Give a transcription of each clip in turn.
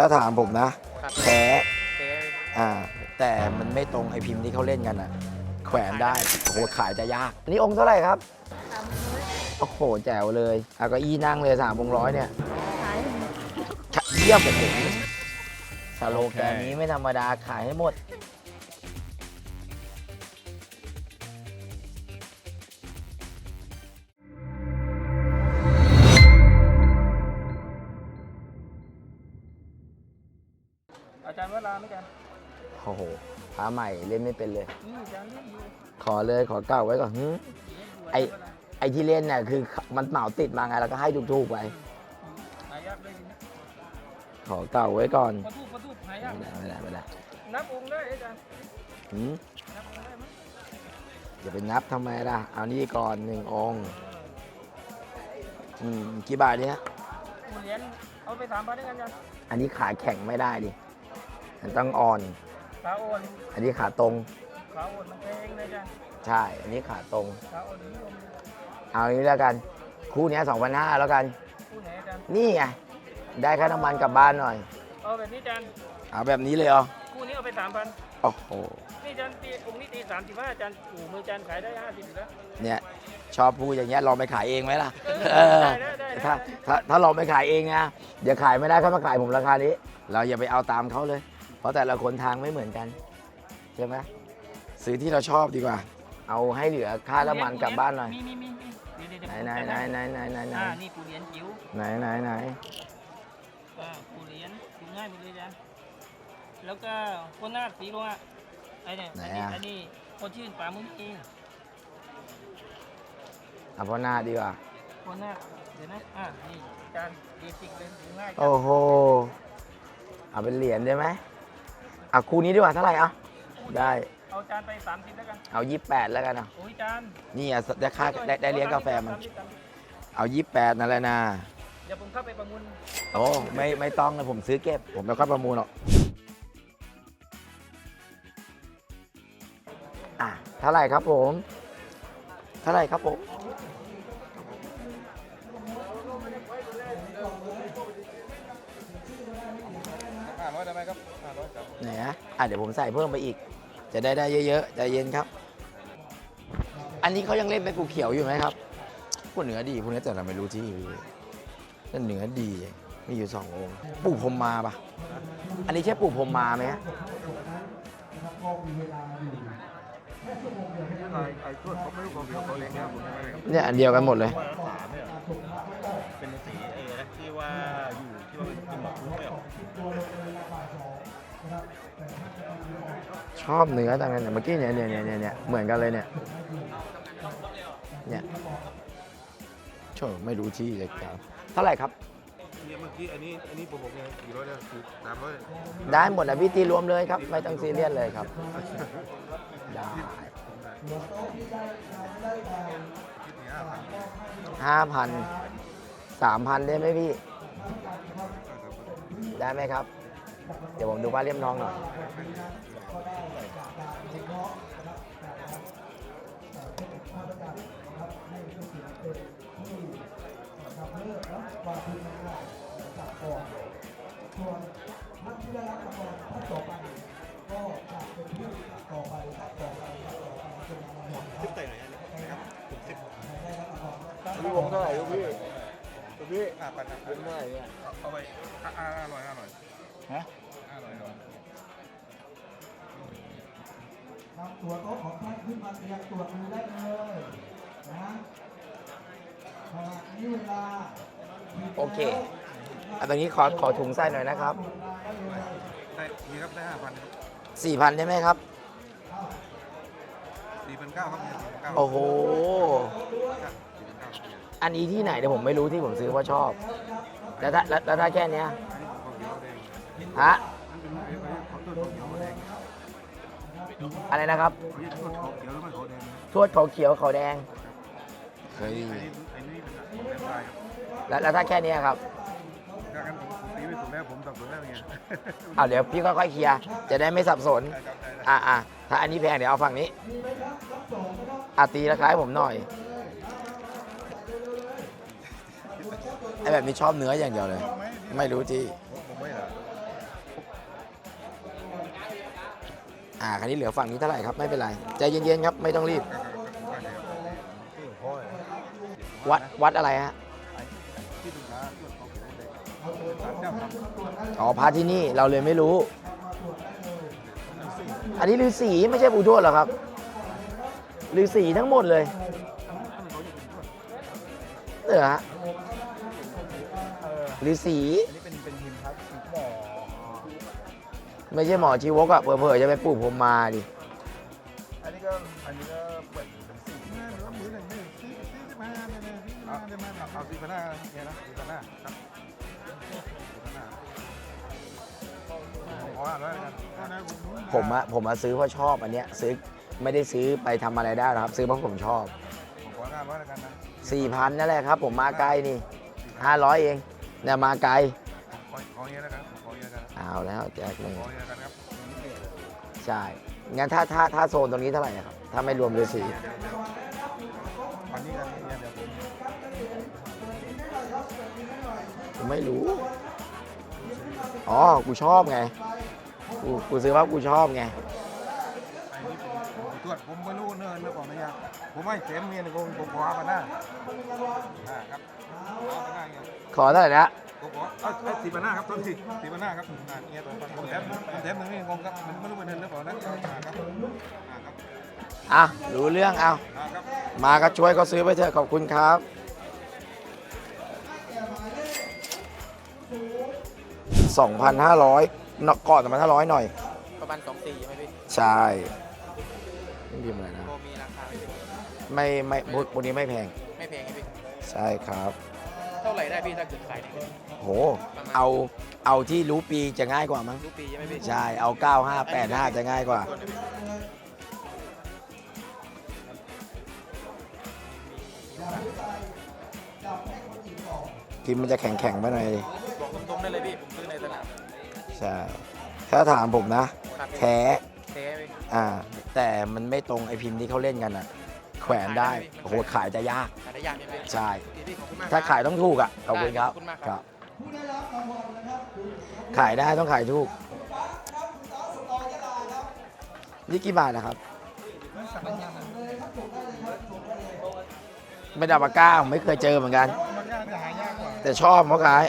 ถ้าถามผมนะ ครับแพ้เจ๊อ่า แต่มันไม่ตรงไอพิมพ์ที่เขาเล่นกันอะ แขวนได้โอ้โหขายจะยาก อันนี้องค์เท่าไหร่ครับโอ้โห แจ๋วเลยเอาเก็อีนั่งเลยสามองค์ร้อยเนี่ยเยี่ยมโอ้โหสโลแกนนี้ไม่ธรรมดาขายให้หมด โอ้โหพาใหม่เล่นไม่เป็นเลยนี่อาจารย์เล่นอยู่ขอเลยขอเก่าไว้ก่อนหึไอ้ไอที่เล่นเนี่ยคือมันเหมาติดมาไงเราก็ให้ถูกๆไปหายากเลยทีนี้ขอเก่าไว้ก่อนประตูประตูหายากไม่ได้ไม่ได้ไม่ได้นับองค์ได้อาจารย์หืมนับองค์ได้ไหมอย่าไปนับทำไมล่ะ เอานี่ก่อนหนึ่งองค์อืมกี่บาทเนี่ยเหรียญเอาไปสามพันได้กันอาจารย์อันนี้ขาแข็งไม่ได้ดิมันต้องอ่อน ขาโอนอันนี้ขาตรง ขาโอนมันแพงเลยอาจารย์ใช่ อันนี้ขาตรง ขาโอนนิยมเอาอันนี้แล้วกัน คู่เนี้สองพันห้าแล้วกัน คู่ไหนอาจารย์นี่ไง ได้ค่าน้ำมันกลับบ้านหน่อย เอาแบบนี้อาจารย์เอาแบบนี้เลยเหรอคู่นี้เอาไปสามพันโอ้โห นี่อาจารย์ตีองค์นี้ตีสามสิบห้าอาจารย์อู่มืออาจารย์ขายได้ห้าสิบอยู่แล้ว เนี่ยชอบพูดอย่างเงี้ยลองไปขายเองไหมล่ะเออได้ได้ได้ ถ้าถ้าถ้าลองไปขายเองนะเดี๋ยวขายไม่ได้เขามาขายผมราคานี้ เราอย่าไปเอาตามเขาเลย เพราะแต่ละคนทางไม่เหมือนกัน ใช่ไหมซื้อที่เราชอบดีกว่า เอาให้เหลือค่าน้ำมันกลับบ้านหน่อย มีมีมีมีเดี๋ยวเดี๋ยวไหนเดี๋ยวไหนไหนไหนไหนไหนไหนอ่านี่ปูเหรียญจิ๋วไหนไหนไหนอ่าปูเหรียญดูง่ายหมดเลยอาจารย์แล้วก็คนหน้าสีโลหะไอ้เนี่ยอันนี้อันนี้คนชื่นป่ามุ้งเองเอาพ่อหน้าดีกว่าคนหน้าเดี๋ยวนะอ่านี่อาจารย์เบสิกเลยดูง่ายจัง โอ้โห เอาเป็นเหรียญได้ไหมเอาคู่นี้ดีกว่าเท่าไหร่เอาได้ เอาจานไปสามสิบแล้วกันเอายี่แปดแล้วกันเอาโอ้ยจานนี่อะได้ค่าได้ได้เลี้ยงกาแฟมัน30 30เอายี่แปดนั่นแหละนะเดี๋ยวผมเข้าไปประมูลโอ้ไม่ไม่ต้องเลยผมซื้อเก็บ ผมไม่ค่อยประมูลหรอกอะเท่าไหร่ครับผม เท่าไหร่ครับผม นนะอะเดี๋ยวผมใส่เพิ่มไปอีก จะได้ได้เยอะๆใจเย็นครับ อันนี้เขายังเล่นเป็นกูเขียวอยู่ไหมครับพวกเหนือดีพวกนี้แต่เราไม่รู้ที่นั่นเหนือดี มีอยู่สององค์ ปู่พรมมาปะอันนี้ใช่ปู่พรมมาไหมฮะเนี่ยอันเดียวกันหมดเลยเป็นสีเอที่ว่าอยู่ที่ว่าเป็นหมอกรุ้งไม่ออก ชอบเนื้อต่างกันเนี่ยเมื่อกี้เนี่ยเนี่ยเนี่ยเนี่ยเนี่ยเหมือนกันเลยเนี่ยเนี่ยโชไม่รู้ที่เลยครับเท่าไหร่ครับเนี่ยเมื่อกี้อันนี้อันนี้ผมบอกไงกี่ร้อยเนี่ยคือสามร้อยได้หมดนะพี่ตีรวมเลยครับ ไม่ต้องซีเรียสเลยครับได้ห้าพันสามพันได้ไหมพี่ ได้ไหมครับ เดี๋ยวผมดูป้าเลี่ยมทองหน่อยสิบแต่ไหนนะครับสิบพี่วงเท่าไหร่ลูกพี่พี่ห้าพันครับวงเท่าไหร่เนี่ยเอาไปห้าห้าร้อยห้าร้อยฮะ ครับตัวโต๊ะของท่านขึ้นมาเรียงตรวจมือได้เลยนะขณะนี้เวลาโอเคอันตรงนี้ขอขอถุงใส่หน่อยนะครับได้นี่ครับได้ห้าพันครับสี่พันได้ไหมครับสี่พันเก้าครับเนี่ยสี่พันเก้าโอ้โหสี่พันเก้าครับเนี่ยอันนี้ที่ไหนเดี๋ยวผมไม่รู้ที่ผมซื้อเพราะชอบ แล้วถ้าแล้วแล้วถ้าแค่เนี้ยอันนี้ของเขียวแดงฮะ อะไรนะครับเขาเรียกต้นของเขียวหรือไม่เขาแดงนะทวดเขาเขียวเขาแดงเฮ้ยอันนี้อันนี้เป็นของแดงลายครับแล้วแล้วถ้าแค่เนี้ยครับถ้างั้นผมตีไม่ถูกแล้วผมสับสนแล้วเนี่ยเอาเดี๋ยวพี่ค่อยๆเคลียร์จะได้ไม่สับสนได้ครับได้ได้อะอะถ้าอันนี้แพงเดี๋ยวเอาฝั่งนี้อะตีราคาให้ผมหน่อยไอแบบนี้ชอบเนื้ออย่างเดียวเลย ไม่รู้ที่ อ่าคันนี้เหลือฝั่งนี้เท่าไหร่ครับไม่เป็นไรใจเย็นๆครับไม่ต้องรีบ วัดวัดอะไรฮะอ๋อพระที่นี่เราเลยไม่รู้ อันนี้ฤาษีไม่ใช่ปู่ทวดเหรอครับฤาษีทั้งหมดเลยเหรอฮะเออฤาษีอันนี้เป็นเป็นทีมครับทีมหมอ ไม่ใช่หมอชีวกอะเผื่อๆจะไปปลูกผมมาดิ อันนี้ก็อันนี้ก็เปิดเป็นสี่หรือว่ามือหนึ่งมือสี่สี่สิบห้าเนี่ยนะสี่สิบห้าเนี่ยนะเอาสี่พันห้าเนี่ยนะสี่พันห้าครับสี่พันห้าขออ่านไว้แล้วกันผมอะผมมาซื้อเพราะชอบอันเนี้ยซื้อไม่ได้ซื้อไปทำอะไรได้หรอกครับ ซื้อเพราะผมชอบขออ่านไว้แล้วกันนะ4 0 0พันนั่นแหละครับ ผมมาไกลนี่500เองเนี่ยมาไกลขอขออย่างนี้นขออย่างนี้แล้วกัน เอาแล้วแจกเลยขออย่างนี้แล้วกันครับใช่ งั้นถ้าถ้าถ้าโซนตรงนี้เท่าไหร่อะครับ ถ้าไม่รวมฤาษีวันนี้กันนี้เดี๋ยวผมผมไม่รู้ อ๋อ กูชอบไง กูกูซื้อเพราะกูชอบไงไอ้นี่ผมตรวจผมไม่รู้เนินหรือเปล่านะยาผมไม่เต็มเมียนี่ผมผมขอมาหน้าอ่าครับขอมาหน้าเงี้ยขอเท่าไหร่นะผมขอ เอ้ยเอ้ยสี่พันหน้าครับต้นสี่สี่พันหน้าครับอ่าเงี้ยตัวผมแถมผมแถมหนึ่งนี่งงครับมันไม่รู้เป็นเนินหรือเปล่านะอ่าครับอ่าครับอะรู้เรื่องเอาอ่าครับ มาก็ช่วยก็ซื้อไปเถอะขอบคุณครับ 2,500นอกก่อน2,500 หน่อย ประมาณสองสี่ใช่ไหมพี่ใช่ไม่พิมพ์อะไรนะโบมีราคาไหมพี่ไม่ไม่พวกพวกนี้ไม่แพง ไม่แพงใช่ไหมพี่ ใช่ครับ เท่าไหร่ได้พี่ถ้าเกิดขายเนี่ยโห เอาเอาที่รู้ปีจะง่ายกว่ามั้ง รู้ปีใช่ไหมพี่ใช่ เอา 9585 จะง่ายกว่า พิมพ์มันจะแข็งๆไปหน่อยดิบอกตรงๆได้เลยพี่ผมซื้อในสนามใช่ ถ้าถามผมนะ ครับพี่แท้แท้พี่อ่า แต่มันไม่ตรงไอพิมพ์ที่เขาเล่นกันอะแขวนได้โอ้โหขายจะยากขายได้ยากใช่ไหมพี่ใช่พี่พี่ขอบคุณมากถ้าครับขายต้องถูกอะขอบคุณครับขอบคุณมากคครัรับบขายได้ต้องขายถูกนี่กี่บาทนะครับไม่ดับปากก้าผมไม่เคยเจอเหมือนกัน มันยากจะหายากกว่าแต่ชอบเขาขาย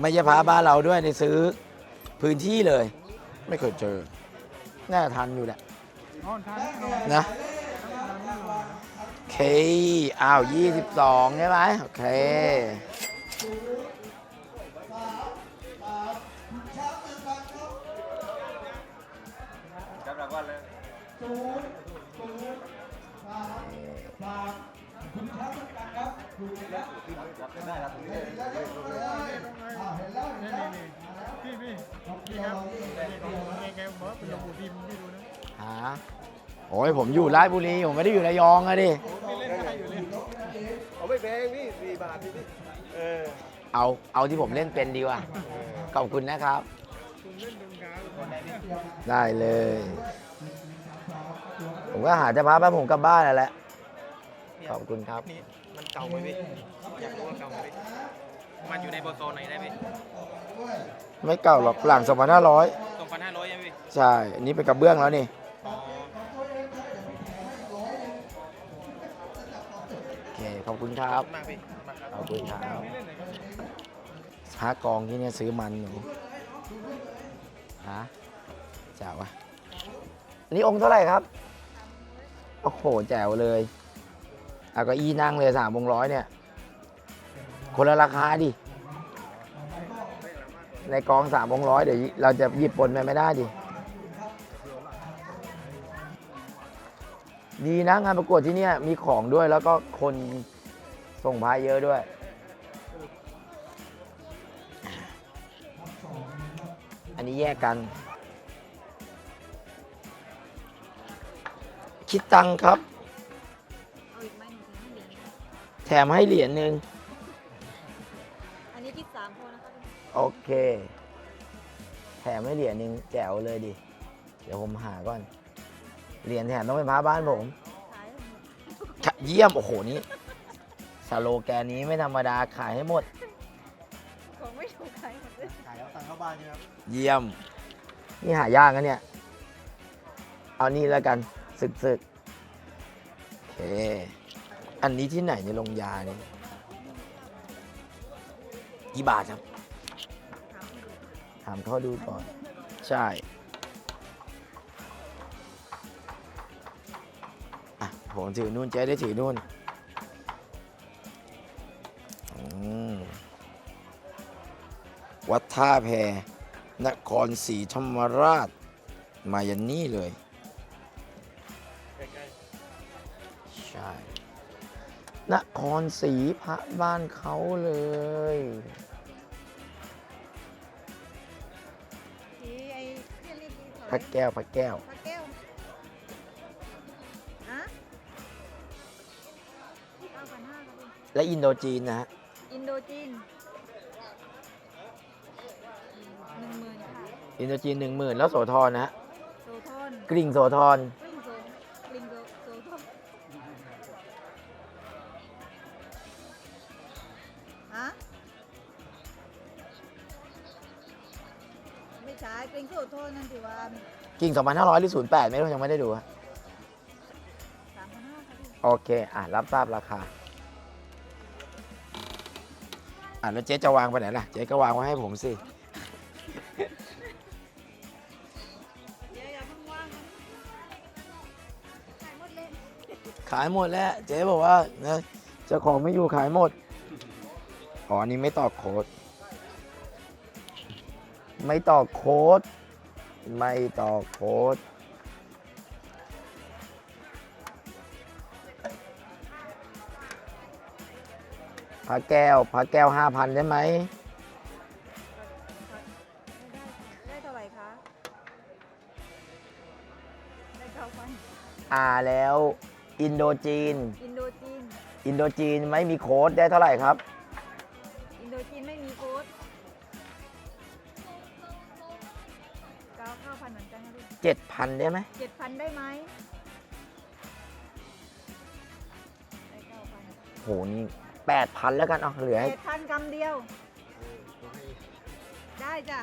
ไม่ใช่พาบ้านเราด้วยในซื้อพื้นที่เลย ไม่เคยเจอ น่าทันอยู่แหละนอนทานนะเค อ้าว22ใช่ไหมโอเคครับรางวัลเลย พี่พี่พี่ครับแกแกบอกว่าเป็นหลวงบุทีมพี่ดูนะหาโอ้ยผมอยู่ราชบุรีผมไม่ได้อยู่ระยองอะดิพี่เล่นได้อยู่เลยเอาไม่แพงพี่สี่บาทพี่เออเอาเอาที่ผมเล่นเป็นดีกว่า ขอบคุณนะครับได้เลย ผมก็หาจะพาบ้านผมกลับบ้านนั่นแหละ ขอบคุณครับ นี่มันเก่าไหมพี่อยากรู้ว่าเก่าไหมพี่มันอยู่ในโบโซไหนได้พี่ ไม่เก่าหรอกหลัง2,500 สองพันห้าร้อยใช่ไหมพี่ใช่ อันนี้เป็นกระเบื้องแล้วนี่ อ๋อโอเค ขอบคุณครัขอบบ คุณมากพี่ขอบคุณมากครับ ขอบคุณครับฮากองที่เนี่ยซื้อมันหนูฮะแจ๋วอะอันนี้องค์เท่าไหร่ครับ โอ้โห แจ๋วเลยเอาเก็อีนั่งเลยสามวงร้อยเนี่ย คนละราคาดิ ในกองสามวงร้อยเดี๋ยวเราจะหยิบปนไปไม่ได้ดิ ดีนะงานประกวดที่นี่มีของด้วยแล้วก็คนส่งพายเยอะด้วยอันนี้แยกกัน คิดตังค์ครับ แถมให้เหรียญหนึ่ง โอเคแถมให้เหรียญหนึ่งแจ๋วเลยดิ เดี๋ยวผมหาก่อน เหรียญแถมต้องเป็นพระบ้านผมขายให้หมดเยี่ยม โอ้โห นี่สโลแกนนี้ไม่ธรรมดาขายให้หมด ของไม่ถูกใครหมดเลยขายเอาตังค์เข้าบ้านใช่ไหมครับเยี่ยม นี่หายากนะเนี่ย เอานี่แล้วกันสึกสึกโอเค อันนี้ที่ไหนในโรงยาเนี่ยกี่บาทครับถามเขาดูก่อน ใช่อะผมถือนู่นเจ๊ได้ถือนู่นอืมวัดท่าแพนครศรีธรรมราช มายันนี่เลย ใช่ นครศรีพระบ้านเขาเลย พระแก้วพระแก้วพระแก้วฮะเก้าพันห้าครับพี่และอินโดจีนนะฮะอินโดจีนหนึ่งหมื่นค่ะอินโดจีนหนึ่งหมื่นแล้วโสธรนะฮะโซทอนกริ่งโสธรกลิ้งโซก กิ่ง 2,500 หรือ 08 ไม่รู้ยังไม่ได้ดูฮะสามพันห้าค่ะพี่โอเค อะ รับทราบราคา อะ แล้วเจ๊จะวางไปไหนล่ะ เจ๊ก็วางไว้ให้ผมสิเดี๋ยวอย่าเพิ่งว่างนะขายหมดเลยขายหมดแล้ว เจ๊บอกว่านะเจ้าของไม่อยู่ขายหมด อ๋ออันนี้ไม่ตอกโค้ด ไม่ตอกโค้ด ไม่ตอกโค้ดพระแก้วพระแก้วห้าพันได้ไหมได้เท่าไหร่คะ ได้เก้าพันอ่าแล้วอินโดจีน อินโดจีน อินโดจีนไม่มีโค้ดได้เท่าไหร่ครับ 7,000ได้ไหมเจ็ดพันได้ไหมได้เก้าพันโหนี่8,000แล้วกันเอาเหลือให้เจ็ดพันคำเดียว ได้จ้ะ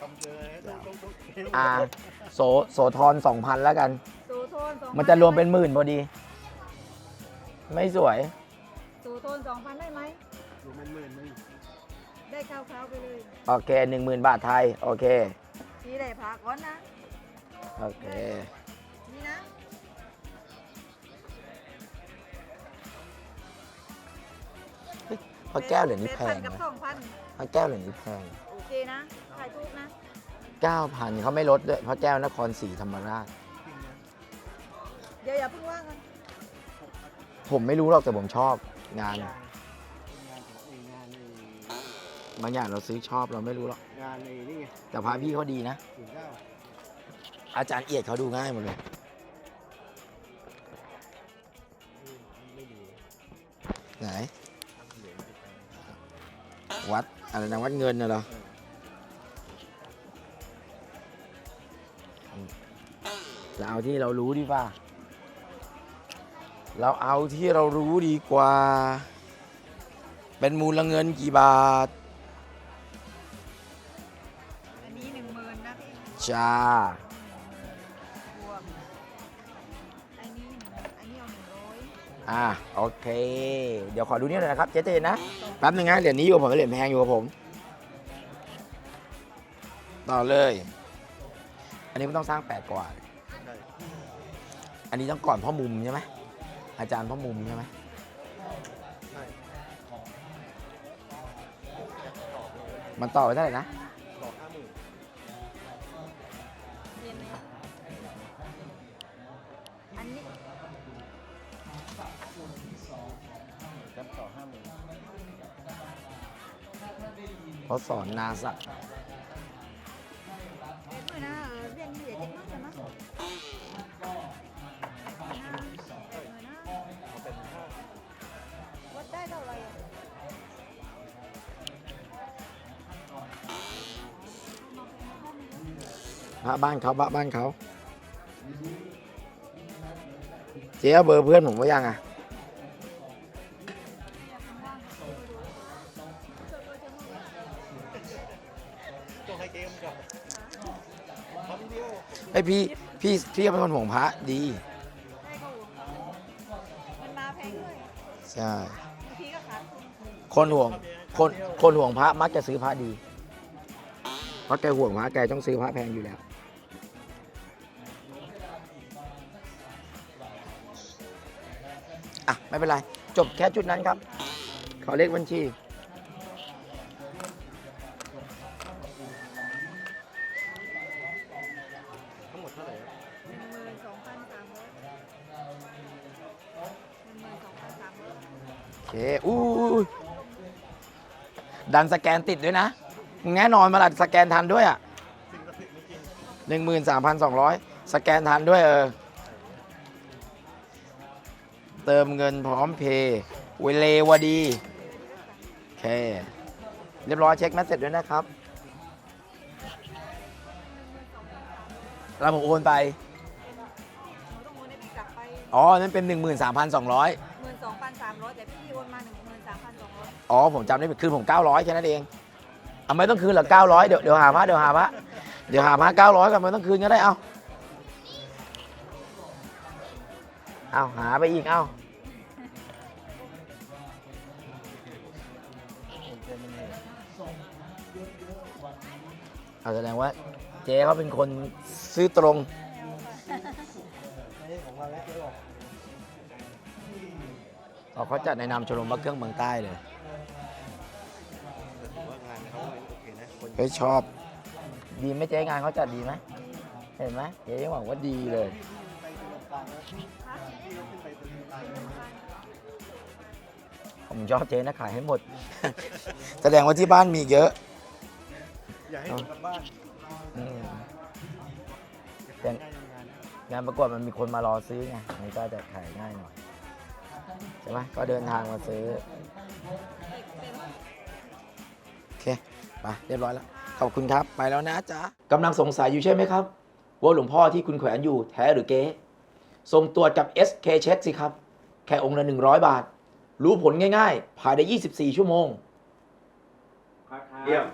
ทำเจอต้องต้องต้องอ่าโสโสธร2,000แล้วกันโซโทนสองมันจะรวมเป็นหมื่นพอดี ไม่สวยโซโทนสองพันได้ไหม ดูเป็นหมื่นหนึงได้ข้าวขาวไปเลย โอเค10,000บาทไทย โอเค นี่ได้ผ่าก่อนนะ โอเค นี่นะพระแก้วเหรียญนี้แพแปดงพันกับนะสองพันพระแก้วเหรียญนี้แพงโอเคนะขายถูกนะ9,000เขาไม่ลดด้วยพระแก้วนครศรีธรรมราช เดี๋ยวอย่าเพิ่งว่างกันผมไม่รู้หรอกแต่ผมชอบงาน บางอย่างเราซื้อชอบเราไม่รู้หรอก งานไอ้นี่ไงแต่พระพี่เขาดีนะ ถึงเก้าอาจารย์เอียดเขาดูง่ายหมดเลย ไม่ดีไหนเหรียญติดกันวัดอะไรนะวัดเงินน่ะเหรอเราเอาที่เรารู้ดีกว่าเราเอาที่เรารู้ดีกว่า เป็นมูลเงินกี่บาท จ้าบวกอันนี้หนึ่งอันนี้เอาหนึ่งร้อยอ่าโอเค เดี๋ยวขอดูนี่หน่อยนะครับ เจ๊เจนนะ แป๊บนึงนะเหรียญนี้อยู่กับผมเหรียญแพงอยู่กับผม ต่อเลย อันนี้มันต้องสร้างแปดกว่าใช่อันนี้ต้องก่อนพ่อมุมใช่ไหมอาจารย์พ่อมุมใช่ไหมใช่มันต่อไปเท่าไหร่นะ สอนนาสักเรียนด้วยนะเออเรียนนี่เดี๋ยวเจ็ดมั้งใช่ไหมวัดได้เท่าไหร่อะพระบ้านเขาพระบ้านเขา เจ๊เอาเบอร์เพื่อนผมไว้ยังอะ อยพี่พี่พี่ก็เป็นคนห่วงพระดีได้ก็ห่วงมันมาแพงด้วยใช่ บางทีก็ขาดทุนคนห่วงคนคนห่วงพระมักจะซื้อพระดี เพราะแกห่วงพระแกต้องซื้อพระแพงอยู่แล้ว อะ ไม่เป็นไร จบแค่จุดนั้นครับ ขอเลขบัญชี ดันสแกนติดด้วยนะมึงแน่นอนมาละสแกนทันด้วยอะหนึ่งหมื่นสามพันสองร้อยสแกนทันด้วยเออ เติมเงินพร้อมเพย์เวเลวดี โอเค เรียบร้อยเช็คแมสเสร็จด้วยนะครับ แล้วผมโอนไปหนูต้องโอนให้พี่กลับไปอ๋อ นั่นเป็น 13,200หมื่นสองพันสามร้อยแต่ อ๋อผมจำได้ผิดคืนผม900แค่นั้นเองเอาไม่ต้องคืนหรอก900เดี๋ยวเดี๋ยวหาพระเดี๋ยวหาพระเดี๋ยวหาพระ900ก่อนไม่ต้องคืนก็ได้เอาเอาหาไปอีกเอาเอาแสดงว่าเจ๊เขาเป็นคนซื้อตรงเอาเขาจัดในนามชมรมพระเครื่องเมืองใต้เลย เคนะคนเฮ้ยชอบ ดีไหมเจ๊งานเขาจัดดีไหมเห็นไหมเจ๊บอกว่าดีเลย ผมชอบเจ๊นะขายให้หมด แสดงว่าที่บ้านมีเยอะอย่าให้ผมกลับบ้านอืมง่ายงานงานประกวดมันมีคนมารอซื้อไงมันก็จะขายง่ายหน่อยใช่ไหมก็เดินทางมาซื้อโอเค ไปเรียบร้อยแล้ว ขอบคุณครับ ไปแล้วนะจ๊ะกำลังสงสัยอยู่ใช่ไหมครับ ว่าหลวงพ่อที่คุณแขวนอยู่แท้หรือเก๊ส่งตรวจกับ SK Check สิครับ แค่องค์ละ 100 บาท รู้ผลง่ายๆ ภายใน 24 ชั่วโมง เยี่ยม